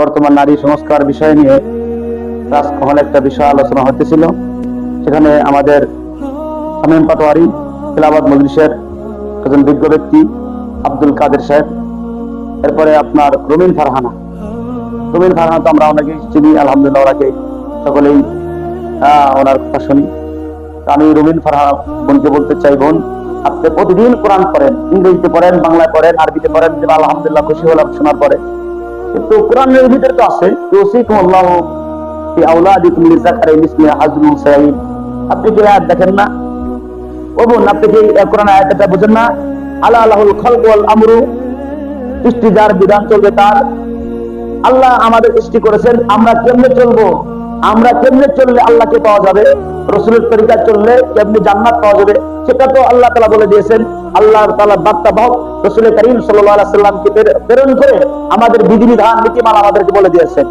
বর্তমান নারী সংস্কার বিষয় নিয়ে রাজমহলে একটা বিষয় আলোচনা হতেছিল। সেখানে আমাদের শামীম পাটোয়ারি খেলাবাদ মজলিসের একজন বিজ্ঞ ব্যক্তি, আব্দুল কাদের সাহেব। এরপরে আপনার রুমিন ফারহানা। রুমিন ফারহানা তো আমরা অনেকেই চিনি, আলহামদুলিল্লাহ ওনাকে সকলেই ওনার কথা শুনি। আমি রুমিন ফারহানা বোনকে বলতে চাই, বোন, আপনি প্রতিদিন কোরআন পড়েন, ইংরেজিতে পড়েন, বাংলায় পড়েন, আরবিতে পড়েন আলহামদুলিল্লাহ খুশি হলাম শোনার পরে। কিন্তু কোরআনের ভিতরে তো আছে আপনি কি আয়াত দেখেন না? ও বোন, আপনি কি কোরআন আয়াতটা বুঝেন না? ওয়াল আমরু সৃষ্টি যার বিধান চলবে তার। আল্লাহ আমাদের সৃষ্টি করেছেন, আমরা কেমনে চলবো? আমরা কেমনে চললে আল্লাহকে পাওয়া যাবে? রসুলের তরিকা চললে কেমনি জান্নাত পাওয়া যাবে? সেটা তো আল্লাহ তালা বলে দিয়েছেন। আল্লাহ তালা বার্তা বাহক। রসুলের করিম সাল্লামকে প্রেরণ করে আমাদের বিধিবিধান, নীতিমাল আমাদেরকে বলে দিয়েছেন।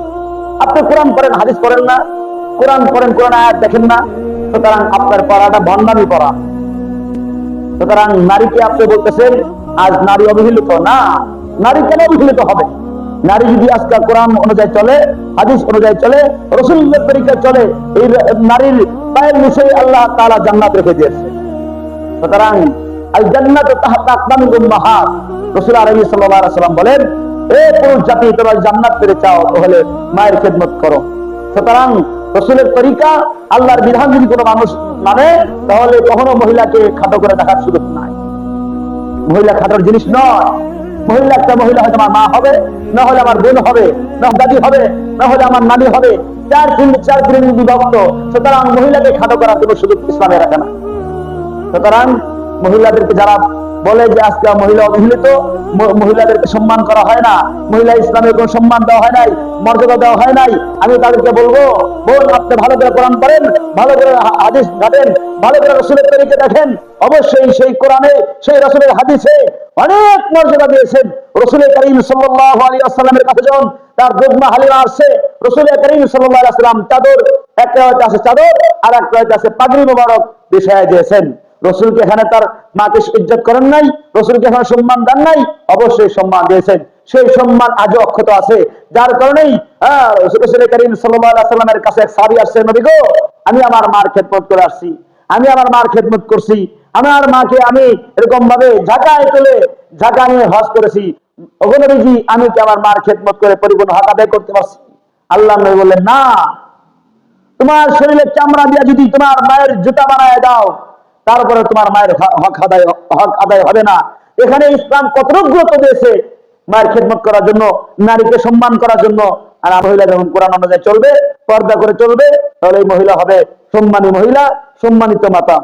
আপনি কোরআন পড়েন, হাদিস পড়েন না? কোরআন পড়েন, কোরআন আয়াত দেখেন না? সুতরাং আপনার পড়াটা ভণ্ডামি পড়া। সুতরাং নারীকে আপনি বলতেছেন, আজ নারী অবহেলিত। না, নারী কেন অবহেলিত হবে? নারী যদি আজকে কোরআন অনুযায়ী চলে, হাদিস অনুযায়ী চলে রসুল্লের তরিকায় চলে, এই নারীর পায়ের নিচে আল্লাহ তাআলা জান্নাত রেখে দিয়েছে। সুতরাং জান্নাত রাসূল সাল্লাম বলেন, এ পুরুষ জাতি, তোমরা জান্নাত চাও, তাহলে মায়ের খেদমত করো। সুতরাং রসুলের তরিকা আল্লাহর বিধান যদি কোনো মানুষ মানে তাহলে কখনো মহিলাকে খাটো করে দেখার সুযোগ নাই। মহিলা খাটোর জিনিস নয়। মহিলা একটা মহিলা হয়তো আমার মা হবে, না হলে আমার বোন হবে, না দাদি হবে, না হলে আমার নানি হবে, চার তিন চার দিন বিভক্ত। সুতরাং মহিলাকে খাটো করার কোনো সুযোগ ইসলামে রাখে না। সুতরাং মহিলাদেরকে যারা বলে যে আজকে মহিলা অবহেলিত মহিলাদেরকে সম্মান করা হয় না, মহিলা ইসলামের কোনো সম্মান দেওয়া হয় নাই, মর্যাদা দেওয়া হয় নাই, আমি তাদেরকে বলব, বোন, আপনি ভালো করে কোরআন পড়েন, ভালো করে হাদিস ঘাটেন, ভালো করে রসুলের তরিকে দেখেন, অবশ্যই সেই কোরআনে, সেই রসুলের হাদিসে অনেক মর্যাদা দিয়েছেন। রসুলের করিম সাল্লাল্লাহু আলাইহি ওয়াসাল্লামের কাছে যখন তার দুধমা হালিমা আসছে, রসুলের করিম সাল্লাল্লাহু আলাইহি ওয়াসাল্লাম চাদর একটা হয়তো আছে চাদর আর একটা হয়তো আছে পাগড়ি মোবারক বিষয় দিয়েছেন। রসুলকে এখানে তার মাকে ইজ্জত করেন নাই, রসুলকে এখানে সম্মান দেন নাই, অবশ্যই সম্মান দিয়েছেন। সেই সম্মান আজও অক্ষত আছে। যার কারণেই রসুল করিম সাল্লামের কাছে এক সাবি আসছে, নবী গো, আমি আমার মার খেদমত করে আসছি। আমি আমার মার খেদমত করছি। আমার মাকে আমি এরকম ভাবে ঝাঁকায় তুলে ঝাঁকা নিয়ে হজ করেছি। অগনবীজি আমি কি আমার মার খেদমত করে পরিপূর্ণ হক আদায় করতে পারছি? আল্লাহ নবী বললেন, না। তোমার শরীরের চামড়া দিয়া যদি তোমার মায়ের জুতা বানায় দাও, তারপরে তোমার মায়ের হক আদায় হক আদায় হবে না। এখানে ইসলাম কতটুকু গুরুত্ব দিয়েছে? মায়ের খেদমত করার জন্য, নারীকে সম্মান করার জন্য। আর মহিলা যখন কোরআন অনুযায়ী চলবে, পর্দা করে চলবে, তাহলে এই মহিলা হবে সম্মানী মহিলা, সম্মানিত মাতা।